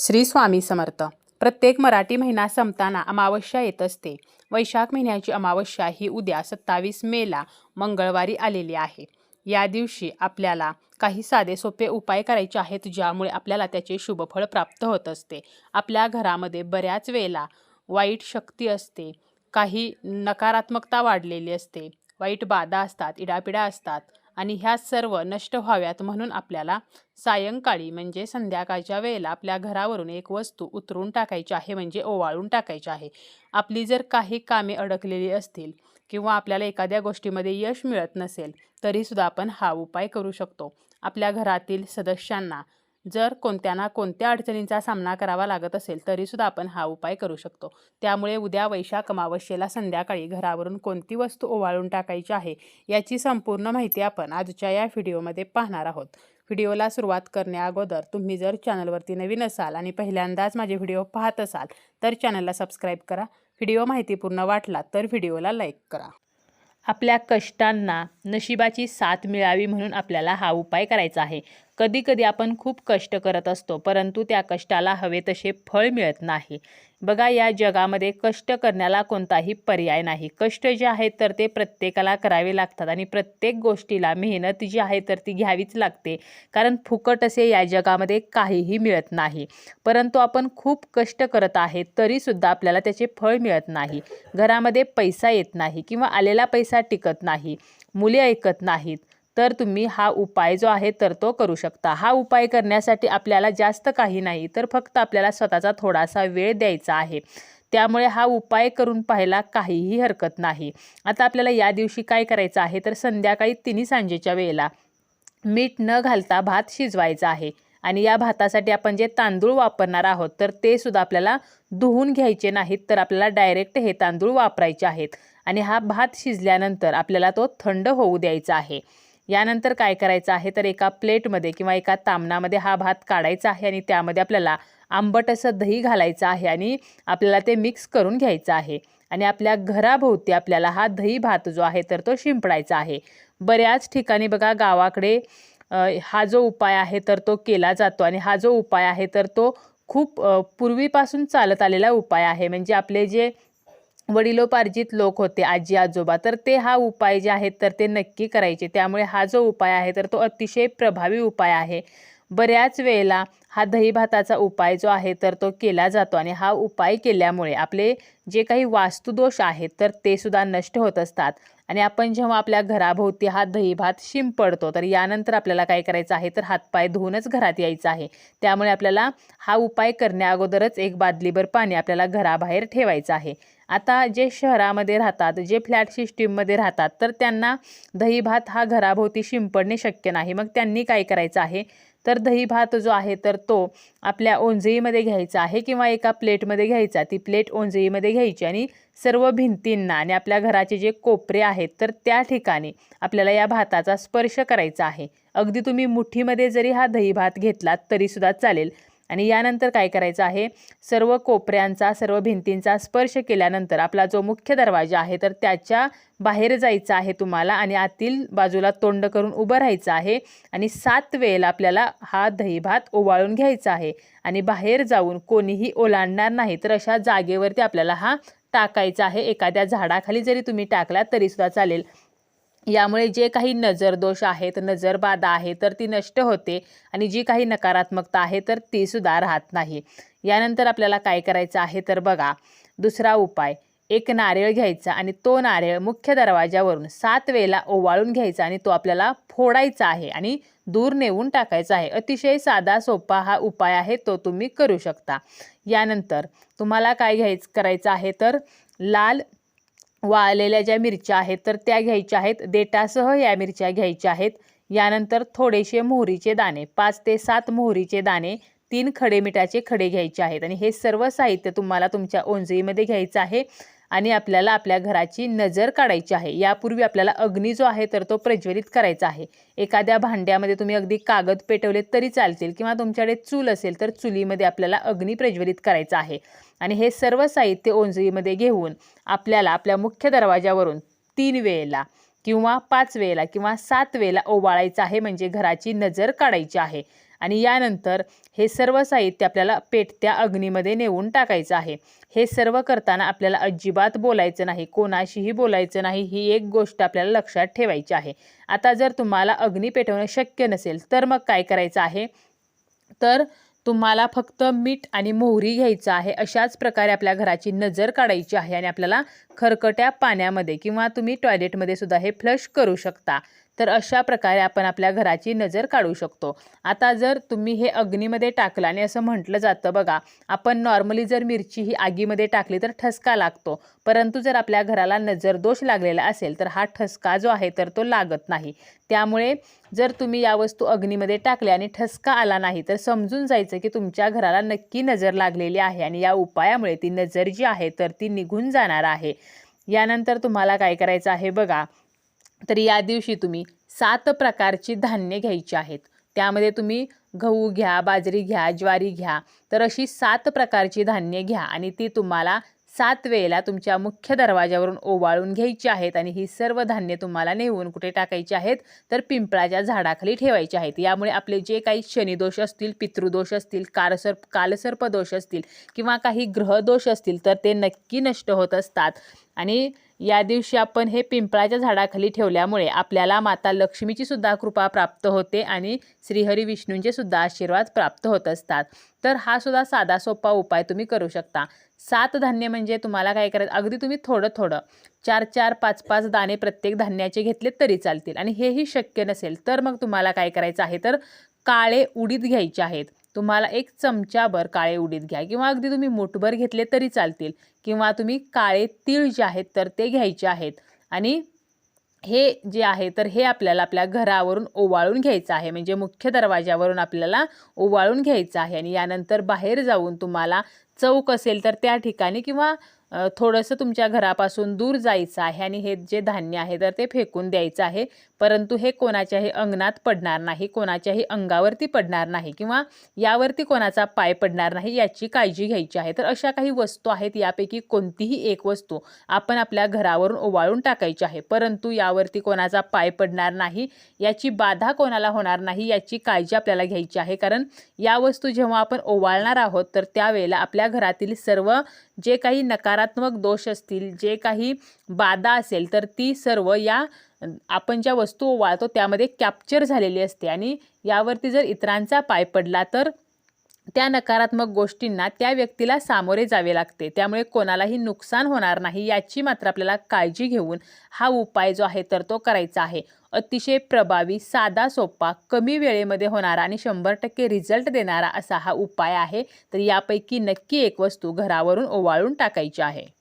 श्री स्वामी समर्थ. प्रत्येक मराठी महिना संपताना अमावस्या येत असते. वैशाख महिन्याची अमावस्या ही उद्या सत्तावीस मेला मंगळवारी आलेली आहे. या दिवशी आपल्याला काही साधे सोपे उपाय करायचे आहेत ज्यामुळे आपल्याला त्याचे शुभफळ प्राप्त होत असते. आपल्या घरामध्ये बऱ्याच वेळेला वाईट शक्ती असते. काही नकारात्मकता वाढलेली असते. वाईट बाधा असतात इडापिडा असतात. आणि ह्या सर्व नष्ट व्हाव्यात म्हणून आपल्याला सायंकाळी म्हणजे संध्याकाळच्या वेळेला आपल्या घरावरून एक वस्तू उतरून टाकायची आहे म्हणजे ओवाळून टाकायची आहे. आपली जर काही कामे अडकलेली असतील किंवा आपल्याला एखाद्या गोष्टीमध्ये यश मिळत नसेल तरीसुद्धा आपण हा उपाय करू शकतो. आपल्या घरातील सदस्यांना जर कोणत्या ना कोणत्या अडचणींचा सामना करावा लागत असेल तरीसुद्धा आपण हा उपाय करू शकतो. त्यामुळे उद्या वैशाख अमावस्येला संध्याकाळी घरावरून कोणती वस्तू ओवाळून टाकायची आहे याची संपूर्ण माहिती आपण आजच्या या व्हिडिओमध्ये पाहणार आहोत. व्हिडिओला सुरुवात करण्याअगोदर तुम्ही जर चॅनलवरती नवीन असाल आणि पहिल्यांदाच माझे व्हिडिओ पाहत असाल तर चॅनलला सबस्क्राईब करा. व्हिडिओ माहितीपूर्ण वाटला तर व्हिडिओला लाईक करा. आपल्या कष्टांना नशिबाची साथ मिळावी म्हणून आपल्याला हा उपाय करायचा आहे. कधी कधी आपण खूप कष्ट करत असतो परंतु त्या कष्टाला हवे तसे फळ मिळत नाही. बघा या जगामध्ये कष्ट करण्याला कोणताही पर्याय नाही. कष्ट जे आहेत तर ते प्रत्येकाला करावे लागतात आणि प्रत्येक गोष्टीला मेहनत जी आहे तर ती घ्यावीच लागते. कारण फुकट असे या जगामध्ये काहीही मिळत नाही. परंतु आपण खूप कष्ट करत आहे तरीसुद्धा आपल्याला त्याचे फळ मिळत नाही. घरामध्ये पैसा येत नाही किंवा आलेला पैसा टिकत नाही. मुले ऐकत नाहीत. तर तुम्ही हा उपाय जो आहे तर तो करू शकता. हा उपाय करण्यासाठी आपल्याला जास्त काही नाही तर फक्त आपल्याला स्वतःचा थोडासा वेळ द्यायचा आहे. त्यामुळे हा उपाय करून पाहायला काहीही हरकत नाही. आता आपल्याला या दिवशी काय करायचं आहे तर संध्याकाळी तिन्ही सांजेच्या वेळेला मीठ न घालता भात शिजवायचा आहे. आणि या भातासाठी आपण जे तांदूळ वापरणार आहोत तर ते सुद्धा आपल्याला धुवून घ्यायचे नाहीत तर आपल्याला डायरेक्ट हे तांदूळ वापरायचे आहेत. आणि हा भात शिजल्यानंतर आपल्याला तो थंड होऊ द्यायचा आहे. यानंतर काय करायचं आहे? तर एका प्लेटमध्ये किंवा एका तामणामध्ये हा भात काढायचा आहे आणि त्यामध्ये आपल्याला आंबट असं दही घालायचं आहे आणि आपल्याला ते मिक्स करून घ्यायचं आहे. आणि आपल्या घराभोवती आपल्याला हा दही भात जो आहे तर तो शिंपडायचा आहे. बऱ्याच ठिकाणी बघा गावाकडे हा जो उपाय आहे तर तो केला जातो. आणि हा जो उपाय आहे तर तो खूप पूर्वीपासून चालत आलेला उपाय आहे. म्हणजे आपले जे वडिलोपार्जित लोक होते आजी आजोबा. तर ते हा उपाय जे आहेत तर ते नक्की करायचे. त्यामुळे हा जो उपाय आहे तर तो अतिशय प्रभावी उपाय आहे. बऱ्याच वेळेला हा दही भाताचा उपाय जो आहे तर तो केला जातो. आणि हा उपाय केल्यामुळे आपले जे काही वास्तुदोष आहेत तर ते सुद्धा नष्ट होत असतात. आणि आपण जेव्हा आपल्या घराभोवती हा दही भात शिंपडतो तर यानंतर आपल्याला काय करायचं आहे तर हातपाय धुवूनच घरात यायचं आहे. त्यामुळे आपल्याला हा उपाय करण्या अगोदरच एक बादलीभर पाणी आपल्याला घराबाहेर ठेवायचं आहे. आता जे शहरामध्ये राहतात जे फ्लॅट सिस्टीममध्ये राहतात तर त्यांना दही भात हा घराभोवती शिंपडणे शक्य नाही. मग त्यांनी काय करायचं आहे तर दही भात जो आहे तर तो आपल्या ओंजळीमध्ये घ्यायचा आहे किंवा एका प्लेटमध्ये घ्यायचा. ती प्लेट ओंजळीमध्ये घ्यायची आणि सर्व भिंतींना आणि आपल्या घराचे जे कोपरे आहेत तर त्या ठिकाणी आपल्याला या भाताचा स्पर्श करायचा आहे. अगदी तुम्ही मुठीमध्ये जरी हा दही भात घेतलात तरीसुद्धा चालेल. आणि यानंतर काय करायचं आहे? सर्व कोपऱ्यांचा सर्व भिंतींचा स्पर्श केल्यानंतर आपला जो मुख्य दरवाजा आहे तर त्याच्या बाहेर जायचं आहे तुम्हाला आणि आतील बाजूला तोंड करून उभं राहायचं आहे आणि सात वेळेला आपल्याला हा दहीभात ओवाळून घ्यायचा आहे आणि बाहेर जाऊन कोणीही ओलांडणार नाही तर अशा जागेवरती आपल्याला हा टाकायचा आहे. एखाद्या झाडाखाली जरी तुम्ही टाकला तरीसुद्धा चालेल. यामुळे जे काही नजरदोष आहेत नजरबाधा आहे तर ती नष्ट होते आणि जी काही नकारात्मकता आहे तर ती सुद्धा राहत नाही. यानंतर आपल्याला काय करायचं आहे तर बघा दुसरा उपाय. एक नारळ घ्यायचा आणि तो नारळ मुख्य दरवाजावरून सात वेळेला ओवाळून घ्यायचा आणि तो आपल्याला फोडायचा आहे आणि दूर नेऊन टाकायचा आहे. अतिशय साधा सोपा हा उपाय आहे तो तुम्ही करू शकता. यानंतर तुम्हाला काय घ्यायचं करायचं आहे तर लाल वाळलेल्या ज्या मिरच्या आहेत तर त्या घ्यायच्या आहेत. देटासह या मिरच्या घ्यायच्या आहेत. यानंतर थोडेसे मोहरीचे दाणे पाच ते सात मोहरीचे दाणे तीन खडे मिठाचे खडे घ्यायचे आहेत. आणि हे सर्व साहित्य तुम्हाला तुमच्या ओंजळीमध्ये घ्यायचं आहे. आणि आपल्याला आपल्या घराची नजर काढायची आहे. यापूर्वी आपल्याला अग्नी जो आहे तर तो प्रज्वलित करायचा आहे. एखाद्या भांड्यामध्ये तुम्ही अगदी कागद पेटवले तरी चालतील किंवा तुमच्याकडे चूल असेल तर चुलीमध्ये आपल्याला अग्नी प्रज्वलित करायचा आहे. आणि हे सर्व साहित्य ओंजळीमध्ये घेऊन आपल्याला आपल्या मुख्य दरवाजावरून तीन वेळेला किंवा पाच वेळेला किंवा सात वेळेला ओवाळायचं आहे म्हणजे घराची नजर काढायची आहे. आणि यानंतर हे सर्व साहित्य आपल्याला पेटत्या अग्नीमध्ये नेऊन टाकायचं आहे. हे सर्व करताना आपल्याला अजिबात बोलायचं नाही कोणाशीही बोलायचं नाही ही एक गोष्ट आपल्याला लक्षात ठेवायची आहे. आता जर तुम्हाला अग्नी पेटवणं शक्य नसेल तर मग काय करायचं आहे? तर तुम्हाला फक्त मीठ आणि मोहरी घ्यायचं आहे. अशाच प्रकारे आपल्या घराची नजर काढायची आहे आणि आपल्याला खरकट्या पाण्यामध्ये किंवा तुम्ही टॉयलेटमध्ये सुद्धा हे फ्लश करू शकता. तर अशा प्रकारे आपण आपल्या घराची नजर काढू शकतो. आता जर तुम्ही हे अग्नीमध्ये टाकलं आणि असं म्हटलं जातं बघा आपण नॉर्मली जर मिरची ही आगीमध्ये टाकली तर ठसका लागतो. परंतु जर आपल्या घराला नजरदोष लागलेला असेल तर हा ठसका जो आहे तर तो लागत नाही. त्यामुळे जर तुम्ही या वस्तू अग्नीमध्ये टाकल्या आणि ठसका आला नाही तर समजून जायचं की तुमच्या घराला नक्की नजर लागलेली आहे आणि या उपायामुळे ती नजर जी आहे तर ती निघून जाणार आहे. यानंतर तुम्हाला काय करायचं आहे बघा तर या दिवशी तुम्ही सात प्रकारची धान्य घ्यायची आहेत. त्यामध्ये तुम्ही गहू घ्या बाजरी घ्या ज्वारी घ्या तर अशी सात प्रकारची धान्य घ्या आणि ती तुम्हाला सात वेळेला तुमच्या मुख्य दरवाजावरून ओवाळून घ्यायची आहेत आणि ही सर्व धान्य तुम्हाला नेऊन कुठे टाकायची आहेत तर पिंपळाच्या झाडाखाली ठेवायची आहेत. यामुळे आपले जे काही शनिदोष असतील पितृदोष असतील कारसर कालसर्पदोष असतील किंवा काही ग्रहदोष असतील तर ते नक्की नष्ट होत असतात. आणि या दिवशी आपण हे पिंपळाच्या झाडाखाली ठेवल्यामुळे आपल्याला माता लक्ष्मीची सुद्धा कृपा प्राप्त होते आणि श्रीहरी विष्णूंचे सुद्धा आशीर्वाद प्राप्त होत असतात. तर हा सुद्धा साधा सोपा उपाय तुम्ही करू शकता. सात धान्य म्हणजे तुम्हाला काय करायचं? अगदी तुम्ही थोडं थोडं. चार चार पाच पाच दाणे प्रत्येक धान्याचे घेतले तरी चालतील आणि हेही शक्य नसेल तर मग तुम्हाला काय करायचं आहे? तर काळे उडीद घ्यायचे आहेत. तुम्हाला एक चमचाभर काळे उडीद घ्या किंवा अगदी तुम्ही मुठभर घेतले तरी चालतील. किंवा तुम्ही काळे तीळ जे आहेत तर ते घ्यायचे आहेत. आणि हे जे आहे तर हे आपल्याला आपल्या घरावरून ओवाळून घ्यायचं आहे. म्हणजे मुख्य दरवाज्यावरून आपल्याला ओवाळून घ्यायचं आहे. आणि यानंतर बाहेर जाऊन तुम्हाला चौक असेल तर त्या ठिकाणी किंवा थोडंसं तुमच्या घरापासून दूर जायचं आहे आणि हे जे धान्य आहे तर ते फेकून द्यायचं आहे. परंतु हे कोणाच्याही अंगणात पडणार नाही कोणाच्याही अंगावरती पडणार नाही किंवा यावरती कोणाचा पाय पडणार नाही याची काळजी घ्यायची आहे. तर अशा काही वस्तू आहेत यापैकी कोणतीही एक वस्तू आपण आपल्या घरावरून ओवाळून टाकायची आहे. परंतु यावरती कोणाचा पाय पडणार नाही याची बाधा कोणाला होणार नाही याची काळजी आपल्याला घ्यायची आहे. कारण या वस्तू जेव्हा आपण ओवाळणार आहोत तर त्यावेळेला आपल्या घरातील सर्व जे काही नकारात्मक दोष असतील जे काही बाधा असेल तर ती सर्व या आपण ज्या वस्तू ओवाळतो त्यामध्ये कॅप्चर झालेली असते. आणि यावरती जर इतरांचा पाय पडला तर त्या नकारात्मक गोष्टींना त्या व्यक्तीला सामोरे जावे लागते. त्यामुळे कोणालाही नुकसान होणार नाही याची मात्र आपल्याला काळजी घेऊन हा उपाय जो आहे तर तो करायचा आहे. अतिशय प्रभावी साधा सोपा कमी वेळेमध्ये होणारा आणि शंभर टक्के रिझल्ट देणारा असा हा उपाय आहे. तर यापैकी नक्की एक वस्तू घरावरून ओवाळून टाकायची आहे.